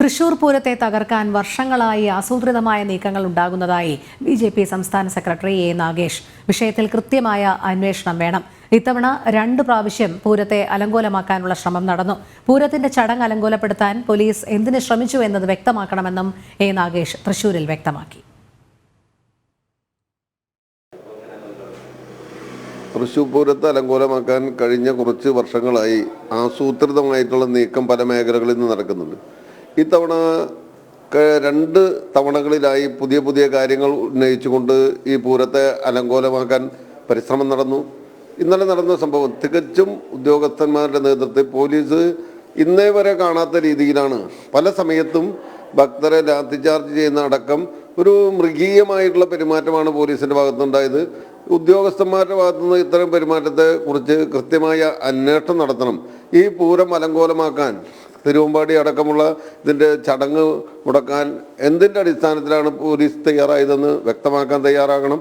തൃശൂർ പൂരത്തെ തകർക്കാൻ വർഷങ്ങളായി ആസൂത്രിതമായ നീക്കങ്ങൾ ഉണ്ടാകുന്നതായി ബി ജെ പി സംസ്ഥാന സെക്രട്ടറി എ നാഗേഷ്. വിഷയത്തിൽ കൃത്യമായ അന്വേഷണം വേണം. ഇത്തവണ രണ്ട് പ്രാവശ്യം പൂരത്തെ അലങ്കോലമാക്കാനുള്ള ശ്രമം നടന്നു. പൂരത്തിന്റെ ചടങ്ങ് അലങ്കോലപ്പെടുത്താൻ പോലീസ് എന്തിന് ശ്രമിച്ചു എന്നത് വ്യക്തമാക്കണമെന്നും എ നാഗേഷ് തൃശൂരിൽ വ്യക്തമാക്കി. തൃശ്ശൂർ പൂരത്തെ അലങ്കോലമാക്കാൻ കഴിഞ്ഞ കുറച്ച് വർഷങ്ങളായി ആസൂത്രിതമായിട്ടുള്ള നീക്കം പല മേഖലകളിൽ നിന്ന് നടക്കുന്നുണ്ട്. ഇത്തവണ രണ്ട് തവണകളിലായി പുതിയ പുതിയ കാര്യങ്ങൾ ഉന്നയിച്ചുകൊണ്ട് ഈ പൂരത്തെ അലങ്കോലമാക്കാൻ പരിശ്രമം നടന്നു. ഇന്നലെ നടന്ന സംഭവം തികച്ചും ഉദ്യോഗസ്ഥന്മാരുടെ നേതൃത്വത്തിൽ പോലീസ് ഇന്നേ വരെ കാണാത്ത രീതിയിലാണ്. പല സമയത്തും ഭക്തരെ ലാത്തിചാർജ് ചെയ്യുന്ന അടക്കം ഒരു മൃഗീയമായിട്ടുള്ള പെരുമാറ്റമാണ് പോലീസിന്റെ ഭാഗത്തുണ്ടായത് ഉദ്യോഗസ്ഥന്മാരുടെ ഭാഗത്തുനിന്ന് ഇത്തരം പെരുമാറ്റത്തെ കുറിച്ച് കൃത്യമായ അന്വേഷണം നടത്തണം. ഈ പൂരം അലങ്കോലമാക്കാൻ തിരുവമ്പാടി അടക്കമുള്ള ഇതിന്റെ ചടങ്ങ് മുടക്കാൻ എന്തിന്റെ അടിസ്ഥാനത്തിലാണ് പോലീസ് തയ്യാറായതെന്ന് വ്യക്തമാക്കാൻ തയ്യാറാകണം.